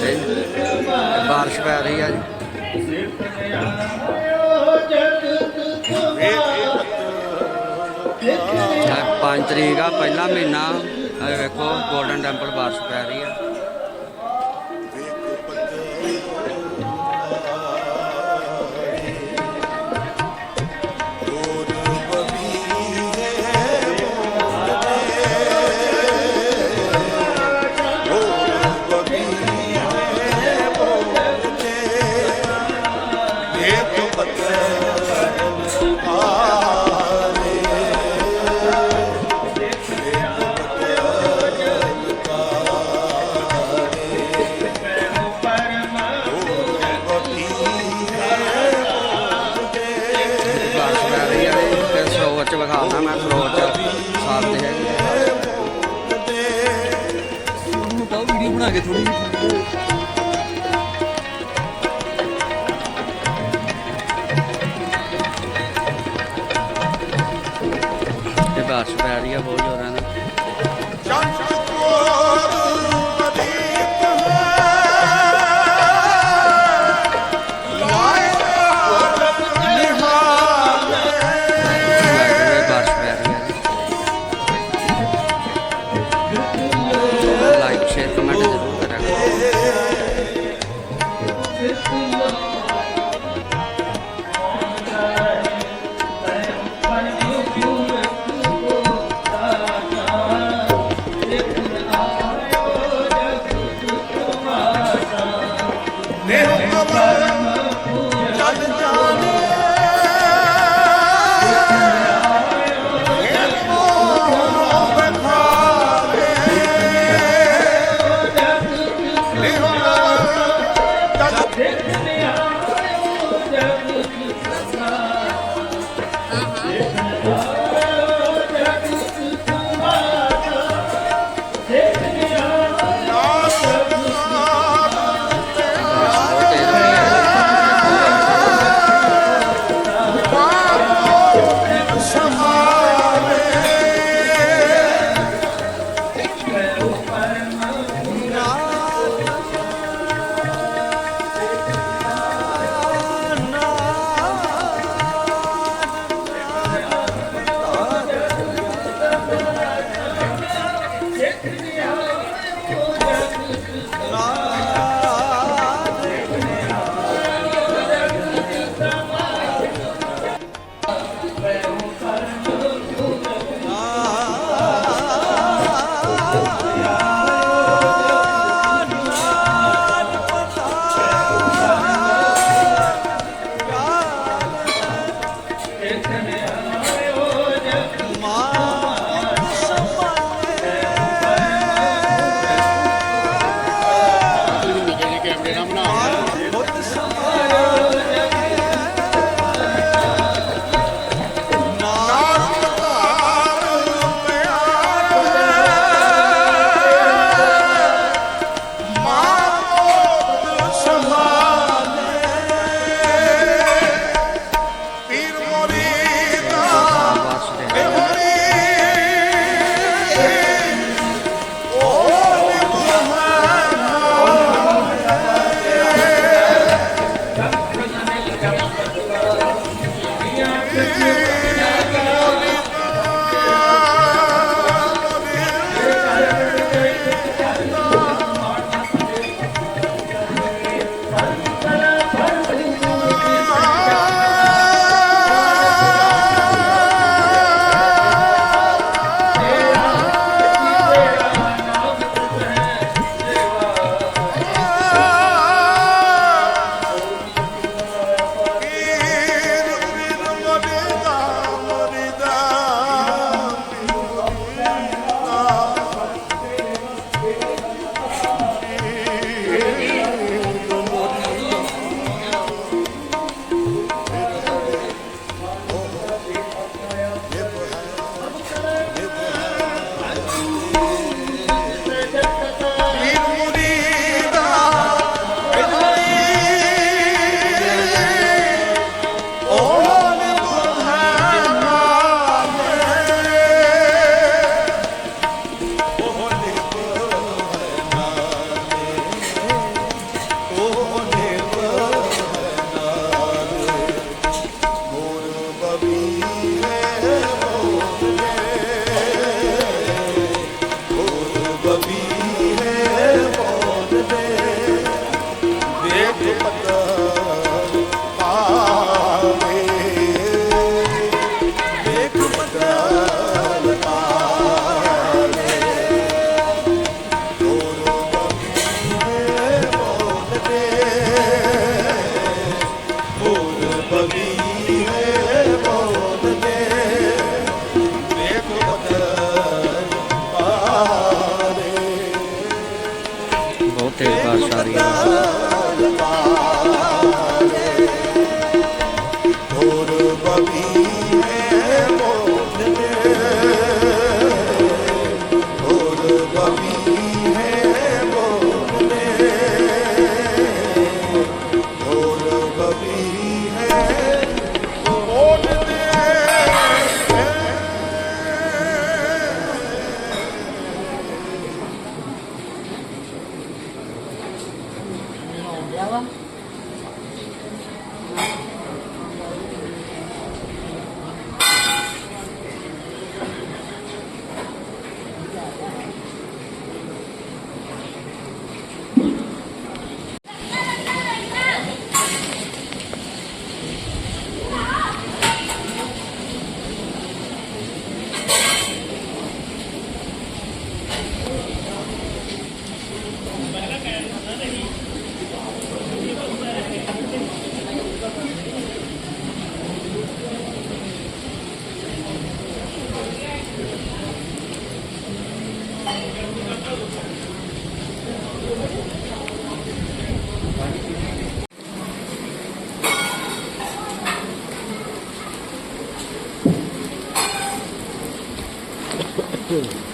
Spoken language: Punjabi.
ਤੇ ਬਾਰਿਸ਼ ਪੈ ਰਹੀ ਆ ਜੀ। ਪੰਜ ਤਰੀਕ ਆ, ਪਹਿਲਾ ਮਹੀਨਾ ਵੇਖੋ ਗੋਲਡਨ ਟੈਂਪਲ ਬਾਰਿਸ਼ ਪੈ ਰਹੀ ਆ। ਸਰੋਵਰ ਚ ਮੈਂ ਸਰੋਵਰ ਚ। ਸਾਫ਼ ਦੇ ਹੈਗੇ ਉਹਨੂੰ ਤਾਂ ਵੀਡੀਓ ਬਣਾ ਕੇ ਥੋੜੀ ਤੇ ਬਾਰਿਸ਼ ਪੈ ਰਹੀ ਆ, ਬਹੁਤ ਜ਼ੋਰਾਂ ਨਾਲ। ਬਾਰਿਸ਼ I'm not. but be Thank